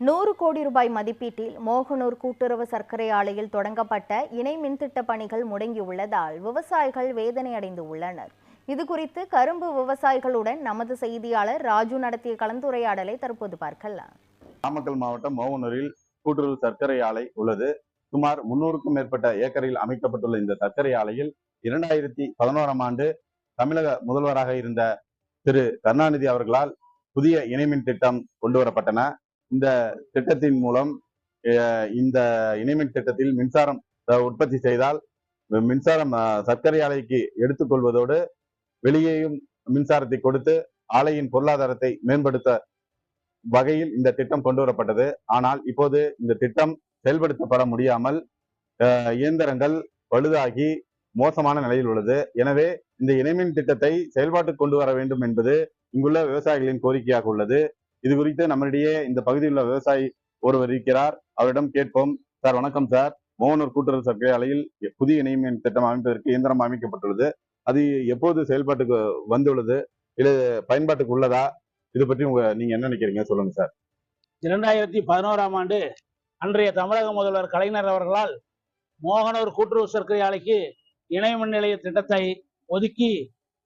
நூறு கோடி ரூபாய் மதிப்பீட்டில் மோகனூர் கூட்டுறவு சர்க்கரை ஆலையில் தொடங்கப்பட்ட இணை மின்திட்ட பணிகள் முடங்கியுள்ளதால் விவசாயிகள் வேதனை அடைந்து உள்ளனர் இதுகுறித்து கரும்பு விவசாயிகளுடன் நமது செய்தியாளர் ராஜு நடத்திய கலந்துரையாடலை தற்போது பார்க்கலாம். நாமக்கல் மாவட்டம் மோகனூரில் கூட்டுறவு சர்க்கரை ஆலை உள்ளது. சுமார் முன்னூறுக்கும் மேற்பட்ட ஏக்கரில் அமைக்கப்பட்டுள்ள இந்த சர்க்கரை ஆலையில் இரண்டாயிரத்தி பதினோராம் ஆண்டு தமிழக முதல்வராக இருந்த திரு கருணாநிதி அவர்களால் புதிய இணைமின் திட்டம் கொண்டு வரப்பட்டன. இந்த திட்டத்தின் மூலம் இந்த இணைமின் திட்டத்தில் மின்சாரம் உற்பத்தி செய்தால் மின்சாரம் சர்க்கரை ஆலைக்கு எடுத்துக்கொள்வதோடு வெளியேயும் மின்சாரத்தை கொடுத்து ஆலையின் பொருளாதாரத்தை மேம்படுத்த வகையில் இந்த திட்டம் கொண்டு வரப்பட்டது. ஆனால் இப்போது இந்த திட்டம் செயல்படுத்தப்பட முடியாமல் அஹ், இயந்திரங்கள் பழுதாகி மோசமான நிலையில் உள்ளது. எனவே இந்த இணைமின் திட்டத்தை செயல்பாட்டுக்கு கொண்டு வர வேண்டும் என்பது இங்குள்ள விவசாயிகளின் கோரிக்கையாக உள்ளது. இது குறித்து நம்மளிடையே இந்த பகுதியில் உள்ள விவசாயி ஒருவர் இருக்கிறார். அவரிடம் கேட்போம். சார் வணக்கம் சார். மோகனூர் கூட்டுறவு சர்க்கரை ஆலையில் புதிய இணைமின் திட்டம் அமைப்பதற்கு இயந்திரம் அமைக்கப்பட்டுள்ளது. அது எப்போது செயல்பாட்டுக்கு வந்துள்ளது? இது பயன்பாட்டுக்கு உள்ளதா? இது பற்றி உங்க நீங்க என்ன நினைக்கிறீங்க? சொல்லுங்க சார். இரண்டாயிரத்தி பதினோராம் ஆண்டு அன்றைய தமிழக முதல்வர் கலைஞர் அவர்களால் மோகனூர் கூட்டுறவு சர்க்கரை ஆலைக்கு இணைய மின் நிலைய திட்டத்தை ஒதுக்கி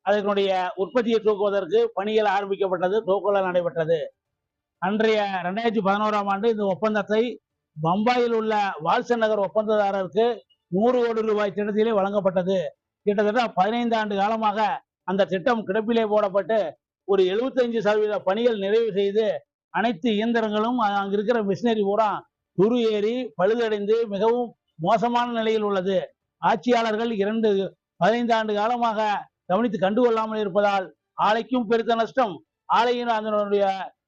அதனுடைய உற்பத்தியை தூக்குவதற்கு பணிகள் ஆரம்பிக்கப்பட்டது தூக்குதல் நடைபெற்றது. அன்றைய ரெண்டாயிரத்தி பதினோராம் ஆண்டு இந்த ஒப்பந்தத்தை பம்பாயில் உள்ள வால்சன் நகர் ஒப்பந்ததாரருக்கு நூறு கோடி ரூபாய் திட்டத்திலே வழங்கப்பட்டது. கிட்டத்தட்ட பதினைந்து ஆண்டு காலமாக அந்த திட்டம் கிடப்பிலே போடப்பட்டு ஒரு 75% சதவீத பணிகள் நிறைவு செய்து அனைத்து இயந்திரங்களும் அங்கே அங்க இருக்கிற மிஷினரி பூரா துரு ஏறி பழுதடைந்து மிகவும் மோசமான நிலையில் உள்ளது. ஆட்சியாளர்கள் இரண்டு பதினைந்து ஆண்டு காலமாக கவனித்து கண்டுகொள்ளாமல் இருப்பதால் ஆலைக்கும் பெருத்த நஷ்டம். ஆலையின் அதனுடைய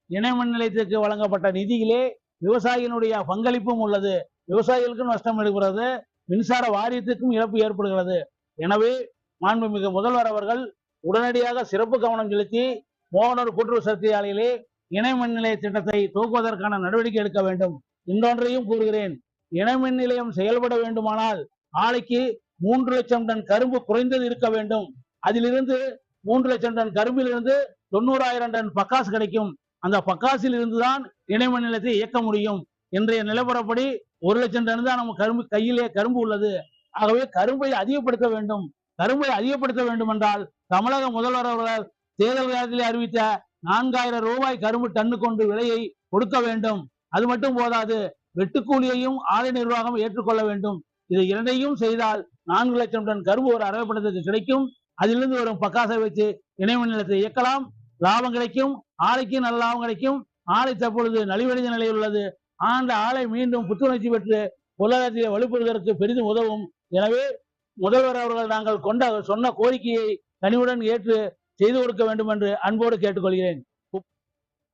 இணை மின் நிலையத்திற்கு வழங்கப்பட்ட நிதியிலே விவசாயியினுடைய பங்களிப்பும் உள்ளது. விவசாயிகளுக்கும் நஷ்டம் எடுக்கிறது மின்சார வாரியத்துக்கும் இழப்பு ஏற்படுகிறது. எனவே மாண்புமிகு முதல்வர் அவர்கள் உடனடியாக சிறப்பு கவனம் செலுத்தி மோகனூர் கூட்டுறவு சக்தி ஆலையிலே இணைமின் நிலைய திட்டத்தை துவக்குவதற்கான நடவடிக்கை எடுக்க வேண்டும் இன்னொன்றையும் கூறுகிறேன். இணை மின் நிலையம் செயல்பட வேண்டுமானால் ஆலைக்கு மூன்று லட்சம் டன் கரும்பு குறைந்தது இருக்க வேண்டும். அதிலிருந்து மூன்று லட்சம் டன் கரும்பிலிருந்து தொண்ணூறாயிரம் டன் பக்காசு கிடைக்கும். அந்த பக்காசில் இருந்துதான் இணை நிலையத்தை இயக்க முடியும். இன்றைய நிலவரப்படி ஒரு லட்சம் டன் தான் நம்ம கரும்பு கையிலே கரும்பு உள்ளது. ஆகவே கரும்பை அதிகப்படுத்த வேண்டும். கரும்பை அதிகப்படுத்த வேண்டும் என்றால் தமிழக முதல்வர் அவர்கள் தேர்தல் காலத்திலே அறிவித்த நான்காயிரம் ரூபாய் கரும்பு டன்னு கொண்டு விலையை கொடுக்க வேண்டும். அது மட்டும் போதாது வெட்டுக்கூலியையும் ஆலை நிர்வாகம் ஏற்றுக்கொள்ள வேண்டும். இதை இரண்டையும் செய்தால் நான்கு லட்சம் டன் கரும்பு ஒரு அரைப்படத்துக்கு கிடைக்கும். அதிலிருந்து வரும் பக்காசை வச்சு இணைவு நிலத்தை இயக்கலாம். லாபம் கிடைக்கும். ஆலைக்கு நல்ல லாபம் கிடைக்கும். ஆலை தற்பொழுது நலிவடைந்த நிலையில் உள்ளது. ஆண்ட ஆலை மீண்டும் புத்துணர்ச்சி பெற்று பொருளாதாரத்தை வலுப்பெறுவதற்கு பெரிதும் உதவும். எனவே முதல்வர் அவர்கள் நாங்கள் கொண்ட சொன்ன கோரிக்கையை கனிவுடன் ஏற்று செய்து கொடுக்க வேண்டும் என்று அன்போடு கேட்டுக்கொள்கிறேன்.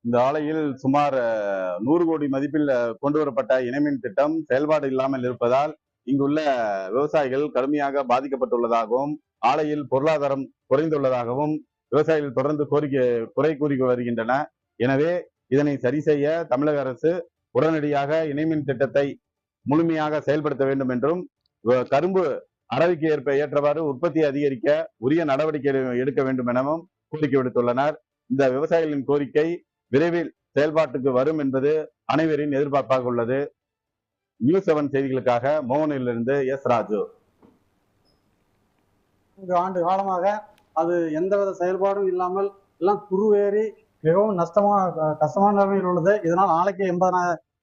இந்த ஆலையில் சுமார் நூறு கோடி மதிப்பில் கொண்டு வரப்பட்ட இணைமின் திட்டம் செயல்பாடு இல்லாமல் இருப்பதால் இங்குள்ள விவசாயிகள் கடுமையாக பாதிக்கப்பட்டுள்ளதாகவும் ஆலையில் பொருளாதாரம் குறைந்துள்ளதாகவும் விவசாயிகள் தொடர்ந்து கோரிக்கை குறை கூறி வருகின்றன. எனவே இதனை சரி செய்ய தமிழக அரசு உடனடியாக இணைமின் திட்டத்தை முழுமையாக செயல்படுத்த வேண்டும் என்றும் கரும்பு அளவுக்கு ஏற்ப ஏற்றவாறு உற்பத்தியை அதிகரிக்க உரிய நடவடிக்கை எடுக்க வேண்டும் எனவும் கோரிக்கை விடுத்துள்ளனர். இந்த விவசாயிகளின் கோரிக்கை விரைவில் செயல்பாட்டுக்கு வரும் என்பது அனைவரின் எதிர்பார்ப்பாக உள்ளது. நியூஸ் செவன் செய்திகளுக்காக மோகனிலிருந்து எஸ் ராஜு. ஆண்டு காலமாக அது எந்தவித செயல்பாடும் இல்லாமல் எல்லாம் குருவேறி மிகவும் நஷ்டமா கஷ்டமான நிலைமையில் உள்ளது. இதனால் நாளைக்கு எண்பது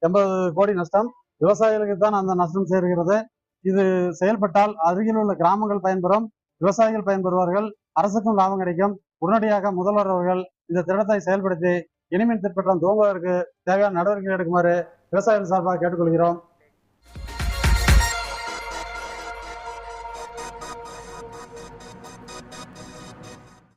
எண்பது கோடி நஷ்டம். விவசாயிகளுக்கு தான் அந்த நஷ்டம் சேர்கிறது. இது செயல்பட்டால் அருகில் உள்ள கிராமங்கள் பயன்பெறும். விவசாயிகள் பயன்பெறுவார்கள். அரசுக்கும் லாபம் கிடைக்கும். உடனடியாக முதல்வர் அவர்கள் இந்த திட்டத்தை செயல்படுத்தி இனிமின் திட்டம் துவங்குவதற்கு தேவையான நடவடிக்கை எடுக்குமாறு விவசாயிகள் சார்பாக கேட்டுக்கொள்கிறோம்.